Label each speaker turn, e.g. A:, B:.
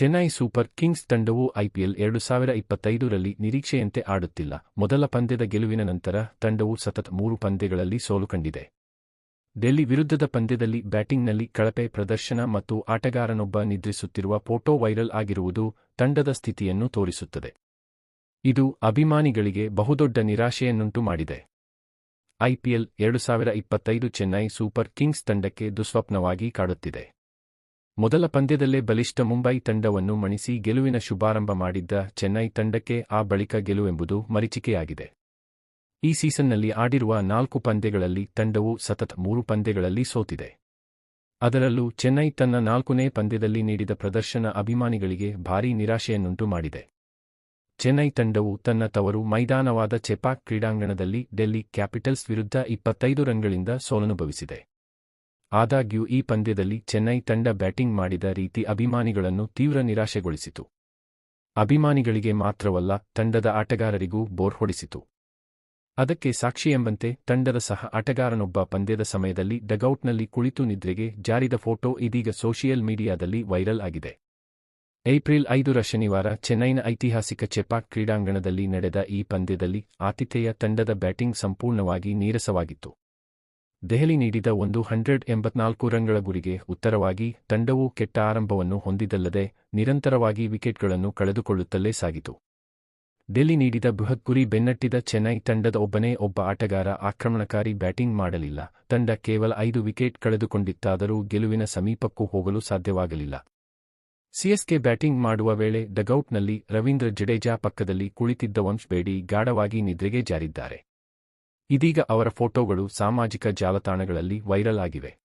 A: Chennai super kings ತಂಡವು IPL ಎರಡು ಸಾವಿರ ಇಪ್ಪತ್ತೈದರಲ್ಲಿ ನಿರೀಕ್ಷೆಯಂತೆ ಆಡುತ್ತಿಲ್ಲ. ಮೊದಲ ಪಂದ್ಯದ ಗೆಲುವಿನ ನಂತರ ತಂಡವು ಸತತ ಮೂರು ಪಂದ್ಯಗಳಲ್ಲಿ ಸೋಲು ಕಂಡಿದೆ. ಡೆಲ್ಲಿ ವಿರುದ್ಧದ ಪಂದ್ಯದಲ್ಲಿ ಬ್ಯಾಟಿಂಗ್ನಲ್ಲಿ ಕಳಪೆ ಪ್ರದರ್ಶನ ಮತ್ತು ಆಟಗಾರನೊಬ್ಬ ನಿದ್ರಿಸುತ್ತಿರುವ ಫೋಟೋ ವೈರಲ್ ಆಗಿರುವುದು ತಂಡದ ಸ್ಥಿತಿಯನ್ನು ತೋರಿಸುತ್ತದೆ. ಇದು ಅಭಿಮಾನಿಗಳಿಗೆ ಬಹುದೊಡ್ಡ ನಿರಾಶೆಯನ್ನುಂಟು ಮಾಡಿದೆ. ಐಪಿಎಲ್ ಎರಡು ಸಾವಿರ ಇಪ್ಪತ್ತೈದು ಚೆನ್ನೈ ಸೂಪರ್ ಕಿಂಗ್ಸ್ ತಂಡಕ್ಕೆ ದುಸ್ವಪ್ನವಾಗಿ ಕಾಡುತ್ತಿದೆ. ಮೊದಲ ಪಂದ್ಯದಲ್ಲೇ ಬಲಿಷ್ಠ ಮುಂಬೈ ತಂಡವನ್ನು ಮಣಿಸಿ ಗೆಲುವಿನ ಶುಭಾರಂಭ ಮಾಡಿದ್ದ ಚೆನ್ನೈ ತಂಡಕ್ಕೆ ಆ ಬಳಿಕ ಗೆಲುವೆಂಬುದು ಮರಿಚಿಕೆಯಾಗಿದೆ. ಈ ಸೀಸನ್ನಲ್ಲಿ ಆಡಿರುವ ನಾಲ್ಕು ಪಂದ್ಯಗಳಲ್ಲಿ ತಂಡವು ಸತತ ಮೂರು ಪಂದ್ಯಗಳಲ್ಲಿ ಸೋತಿದೆ. ಅದರಲ್ಲೂ ಚೆನ್ನೈ ತನ್ನ ನಾಲ್ಕನೇ ಪಂದ್ಯದಲ್ಲಿ ನೀಡಿದ ಪ್ರದರ್ಶನ ಅಭಿಮಾನಿಗಳಿಗೆ ಭಾರೀ ನಿರಾಶೆಯನ್ನುಂಟು ಮಾಡಿದೆ. ಚೆನ್ನೈ ತಂಡವು ತನ್ನ ತವರು ಮೈದಾನವಾದ ಚೆಪಾಕ್ ಕ್ರೀಡಾಂಗಣದಲ್ಲಿ ಡೆಲ್ಲಿ ಕ್ಯಾಪಿಟಲ್ಸ್ ವಿರುದ್ಧ ಇಪ್ಪತ್ತೈದು ರನ್ಗಳಿಂದ ಸೋಲನುಭವಿಸಿದೆ. ಆದಾಗ್ಯೂ ಈ ಪಂದ್ಯದಲ್ಲಿ ಚೆನ್ನೈ ತಂಡ ಬ್ಯಾಟಿಂಗ್ ಮಾಡಿದ ರೀತಿ ಅಭಿಮಾನಿಗಳನ್ನು ತೀವ್ರ ನಿರಾಶೆಗೊಳಿಸಿತು. ಅಭಿಮಾನಿಗಳಿಗೆ ಮಾತ್ರವಲ್ಲ, ತಂಡದ ಆಟಗಾರರಿಗೂ ಬೋರ್ ಹೊಡಿಸಿತು. ಅದಕ್ಕೆ ಸಾಕ್ಷಿಯೆಂಬಂತೆ ತಂಡದ ಸಹ ಆಟಗಾರನೊಬ್ಬ ಪಂದ್ಯದ ಸಮಯದಲ್ಲಿ ಡಗೌಟ್ನಲ್ಲಿ ಕುಳಿತು ನಿದ್ರೆಗೆ ಜಾರಿದ ಫೋಟೋ ಇದೀಗ ಸೋಷಿಯಲ್ ಮೀಡಿಯಾದಲ್ಲಿ ವೈರಲ್ ಆಗಿದೆ. ಏಪ್ರಿಲ್ ಐದರ ಶನಿವಾರ ಚೆನ್ನೈನ ಐತಿಹಾಸಿಕ ಚೆಪಾಕ್ ಕ್ರೀಡಾಂಗಣದಲ್ಲಿ ನಡೆದ ಈ ಪಂದ್ಯದಲ್ಲಿ ಆತಿಥೇಯ ತಂಡದ ಬ್ಯಾಟಿಂಗ್ ಸಂಪೂರ್ಣವಾಗಿ ನೀರಸವಾಗಿತ್ತು. ದೆಹಲಿ ನೀಡಿದ ಒಂದು ಹಂಡ್ರೆಡ್ ಎಂಬತ್ನಾಲ್ಕು ರನ್ಗಳ ಗುರಿಗೆ ಉತ್ತರವಾಗಿ, ತಂಡವು ಕೆಟ್ಟ ಆರಂಭವನ್ನು ಹೊಂದಿದಲ್ಲದೆ ನಿರಂತರವಾಗಿ ವಿಕೆಟ್ಗಳನ್ನು ಕಳೆದುಕೊಳ್ಳುತ್ತಲೇ ಸಾಗಿತು. ಡೆಲ್ಲಿ ನೀಡಿದ ಬೃಹತ್ ಗುರಿ ಬೆನ್ನಟ್ಟಿದ ಚೆನ್ನೈ ತಂಡದ ಒಬ್ಬನೇ ಒಬ್ಬ ಆಟಗಾರ ಆಕ್ರಮಣಕಾರಿ ಬ್ಯಾಟಿಂಗ್ ಮಾಡಲಿಲ್ಲ. ತಂಡ ಕೇವಲ ಐದು ವಿಕೆಟ್ ಕಳೆದುಕೊಂಡಿತ್ತಾದರೂ ಗೆಲುವಿನ ಸಮೀಪಕ್ಕೂ ಹೋಗಲು ಸಾಧ್ಯವಾಗಲಿಲ್ಲ. ಸಿಎಸ್ಕೆ ಬ್ಯಾಟಿಂಗ್ ಮಾಡುವ ವೇಳೆ ಡಗೌಟ್ನಲ್ಲಿ ರವೀಂದ್ರ ಜಡೇಜಾ ಪಕ್ಕದಲ್ಲಿ ಕುಳಿತಿದ್ದ ವಂಶ್ ಬೇಡಿ ಗಾಢವಾಗಿ ನಿದ್ರೆಗೆ ಜಾರಿದ್ದಾರೆ. ಇದೀಗ ಅವರ ಫೋಟೋಗಳು ಸಾಮಾಜಿಕ ಜಾಲತಾಣಗಳಲ್ಲಿ ವೈರಲ್ ಆಗಿವೆ.